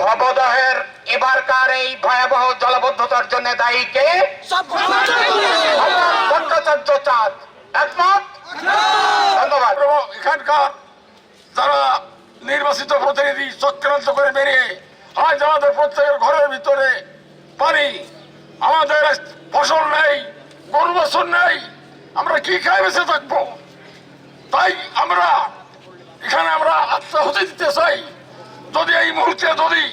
ভবদহের এবারকার এই ভয়াবহ জলবদ্ধতার জন্য দায়ী কে? ভট্টাচার্য চাঁদ। একমত? ধন্যবাদ। এখানকার যারা নির্বাচিত প্রতিনিধি চক্রান্ত করে বেরিয়ে আজ আমাদের প্রত্যেকের ঘরের ভিতরে পানি আমাদের ফসল নেই গরু বছর নেই আমরা কি খাই বেঁচে থাকব? তাই আমরা এখানে আমরা আত্মাহুতি দিতে চাই। যদি এই মুহূর্তে যদি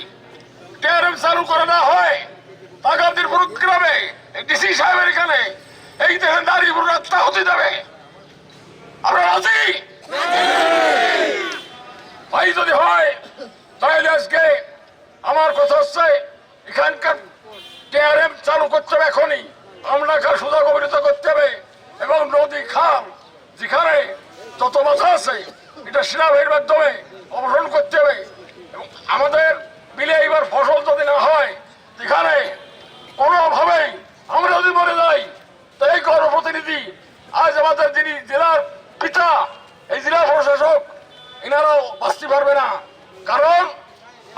টিআরএম চালু করে না হয় আগামীর প্রোগ্রামে ডিসি সাহেবের এখানে, এই দেশের নারী পুরো আত্মাহুতি দেবে। আমরা রাজি? ভাই, যদি হয়, তাহলে আজকে আমার কথা হচ্ছে, এখানকার টিআরএম চালু করতে হবে এখনই। আমরা খাল সুযোগ অবহিত করতে হবে এবং নদী, খাল, যেখানে যত মাথা আছে, এটা সেনাবাহিনীর মাধ্যমে অপসারণ করতে আমাদের বিলে এইবার ফসল যদি না হয় যেখানে কোনোভাবেই আমরা যদি মরে যাই, তো এই গণপ্রতিনিধি আজ আমাদের যিনি জেলার পিতা, এই জেলা প্রশাসক, এনারাও বাঁচতে পারবে না। কারণ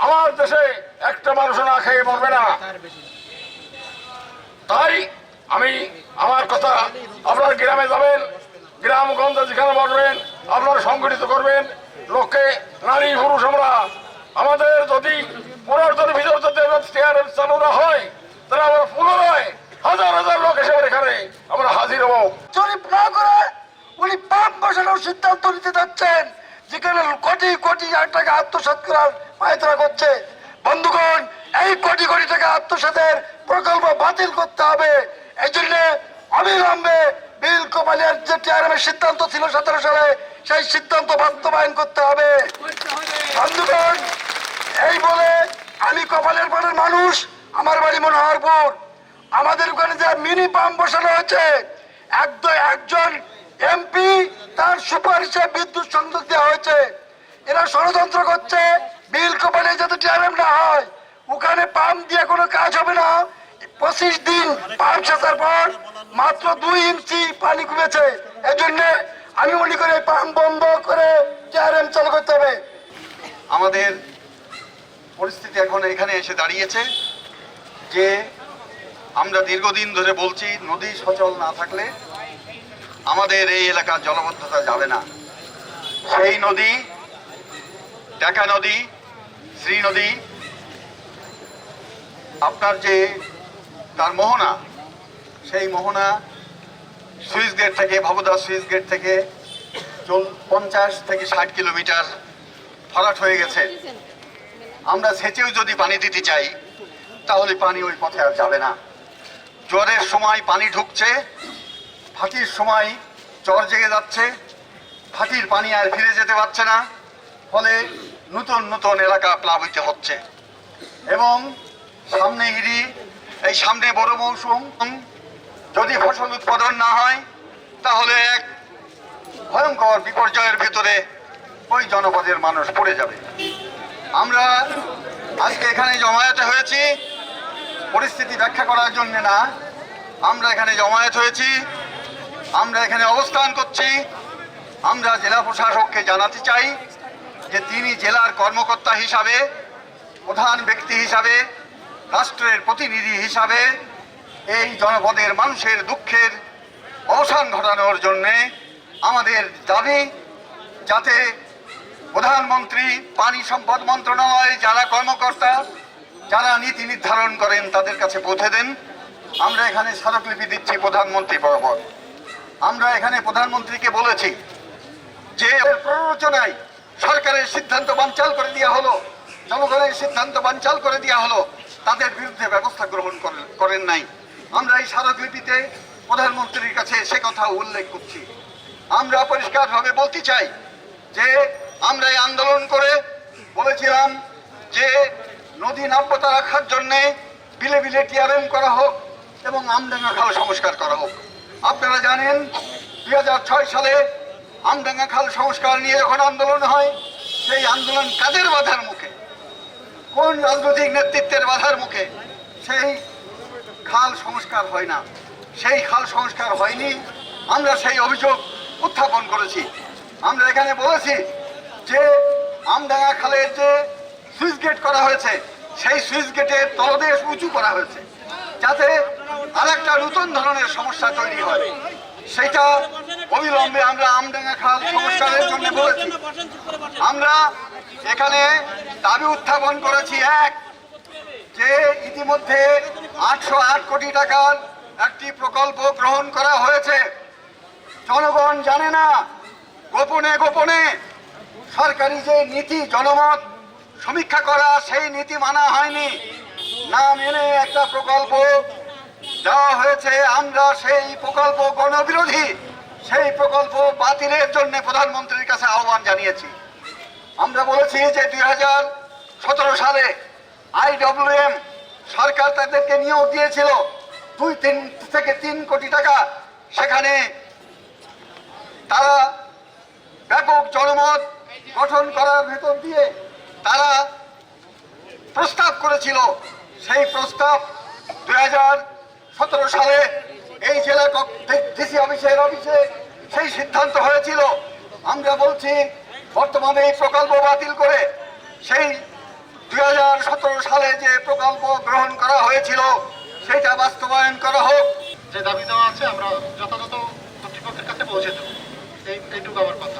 আমার দেশে একটা মানুষ না খেয়ে মরবে না। তাই আমি আমার কথা আপনার গ্রামে যাবেন, গ্রামগঞ্জে যেখানে বসবেন আপনারা সংগঠিত করবেন লোককে নারী পুরুষ আমরা আমাদের যদি ভিতর যদি চালু না হয়, তাহলে আমরা পুনরায় হাজার হাজার লোক এসে এখানে আমরা হাজির হব। জরিপ না করে, উনি পাম্প বসানোর সিদ্ধান্ত নিতে যাচ্ছেন, যেখানে কোটি কোটি টাকা আত্মসাৎ করার পায়তারা করছে। বন্ধুগণ, এই কোটি কোটি টাকা আত্মসাতের প্রকল্প বাতিল করতে হবে। এই জন্য অবিলম্বে বিল কোপালিয়ার যে টিআরএমের সিদ্ধান্ত ছিল সতেরো সালে, সেই সিদ্ধান্ত বাস্তবায়ন করতে হবে। বন্ধুগণ এই বলে আমি কপালের পাড়ের মানুষ, আমার বাড়ি মনে মনোহরপুর। আমাদের ওখানে যে মিনি পাম্প বসানো হয়েছে একজন এমপি তার সুপারিশে বিদ্যুৎ সংযোগ দেওয়া হয়েছে। এরা ষড়যন্ত্র করছে, বিল কোম্পানি যাতে টিআরএম না হয়। ওখানে পাম্প দিয়ে কোনো কাজ হবে না। পঁচিশ দিন পাম্প সাজার পর মাত্র দুই ইঞ্চি পানি কমেছে। এজন্য আমি মনে করি পাম্প বন্ধ করে টিআরএম চালু করতে হবে। আমাদের পরিস্থিতি এখন এখানে এসে দাঁড়িয়েছে যে আমরা দীর্ঘদিন ধরে বলছি, নদী সচল না থাকলে আমাদের এই এলাকার জলবদ্ধতা যাবে না। সেই নদী টাকা নদী, শ্রী নদী, আপনার যে তার মোহনা, সেই মোহনা সুইচ গেট থেকে, ভবদা সুইচ গেট থেকে চল, পঞ্চাশ থেকে ষাট কিলোমিটার ফরাট হয়ে গেছে। আমরা সেচেও যদি পানি দিতে চাই, তাহলে পানি ওই পথে আর যাবে না। জ্বরের সময় পানি ঢুকছে ফাটির সময় জ্বর জেগে যাচ্ছে ফাটির পানি আর ফিরে যেতে পারছে না, ফলে নতুন নতুন এলাকা প্লাবিত হচ্ছে। এবং সামনে ইরি, এই সামনে বড় মৌসুম, যদি ফসল উৎপাদন না হয়, তাহলে এক ভয়ঙ্কর বিপর্যয়ের ভেতরে ওই জনপদের মানুষ পড়ে যাবে। আমরা আজকে এখানে জমায়েত হয়েছি। পরিস্থিতি ব্যাখ্যা করার জন্য না। আমরা এখানে জমায়েত হয়েছি। আমরা এখানে অবস্থান করছি। আমরা জেলা প্রশাসককে জানাতে চাই যে তিনি জেলার কর্মকর্তা হিসাবে, প্রধান ব্যক্তি হিসাবে, রাষ্ট্রের প্রতিনিধি হিসাবে এই জনপদের মানুষের দুঃখের অবসান ঘটানোর জন্যে আমাদের দাবি, যাতে প্রধানমন্ত্রী পানি সম্পদ মন্ত্রণালয়, যারা কর্মকর্তা, যারা নীতি নির্ধারণ করেন, তাদের কাছে পৌঁছে দেন। আমরা এখানে স্মারকলিপি দিচ্ছি প্রধানমন্ত্রী বরাবর। আমরা এখানে প্রধানমন্ত্রীকে বলেছি যে প্ররোচনায় সরকারের সিদ্ধান্ত বানচাল করে দেওয়া হলো, জনগণের সিদ্ধান্ত বানচাল করে দেওয়া হলো, তাদের বিরুদ্ধে ব্যবস্থা গ্রহণ করেন- নাই। আমরা এই স্মারকলিপিতে প্রধানমন্ত্রীর কাছে সে কথা উল্লেখ করছি। আমরা পরিষ্কারভাবে বলতে চাই যে আমরা এই আন্দোলন করে বলেছিলাম যে নদী নাব্যতা রাখার জন্যে বিলে বিলে টিআরএম করা হোক এবং আমডাঙ্গা খাল সংস্কার করা হোক। আপনারা জানেন, দুই হাজার ছয় সালে আমডাঙ্গা খাল সংস্কার নিয়ে যখন আন্দোলন হয়, সেই আন্দোলন কাদের বাধার মুখে? কোন রাজনৈতিক নেতৃত্বের বাধার মুখে? সেই খাল সংস্কার হয় না। সেই খাল সংস্কার হয়নি। আমরা সেই অভিযোগ উত্থাপন করেছি। আমরা এখানে বলেছি যে আমডাঙ্গা খালের যে সুইচ গেট করা হয়েছে, সেই সুইচ গেটের তলদেশ উঁচু করা হয়েছে, যাতে আরেকটা নতুন ধরনের সমস্যা তৈরি হয়। সেটা অবিলম্বে আমরা আমডাঙ্গা খাল সংস্কারের জন্য বলেছি। আমরা এখানে দাবি উত্থাপন করেছি এক, যে ইতিমধ্যে আটশো আট কোটি টাকার একটি প্রকল্প গ্রহণ করা হয়েছে। জনগণ জানে না, গোপনে গোপনে সরকারি যে নীতি জনমত, সমীক্ষা করা, সেই নীতি মানা হয়নি। না মেনে একটা প্রকল্প দেওয়া হয়েছে, আমরা সেই প্রকল্প গণবিরোধী, সেই প্রকল্প বাতিলের জন্য প্রধানমন্ত্রীর কাছে আহ্বান জানিয়েছি। আমরা বলেছি যে দুই হাজার সতেরো সালে আইডব্লিউএম সরকার তাদেরকে নিয়োগ দিয়েছিল। দুই তিন থেকে তিন কোটি টাকা। সেখানে তারা ব্যাপক জনমত গঠন করার ভেতর দিয়ে তারা প্রস্তাব করেছিল। সেই প্রস্তাব দুই হাজার সতেরো সালে এই জেলা ডিসি অফিসের অফিসে সেই সিদ্ধান্ত হয়েছিল। আমরা বলছি, বর্তমানে এই প্রকল্প বাতিল করে সেই দুই হাজার সতেরো সালে যে প্রকল্প গ্রহণ করা হয়েছিল, সেটা বাস্তবায়ন করা হোক। যে দাবি দেওয়া আছে, আমরা যথাযথ কর্তৃপক্ষের কাছে পৌঁছে দেবো। এইটুকু আমার কথা।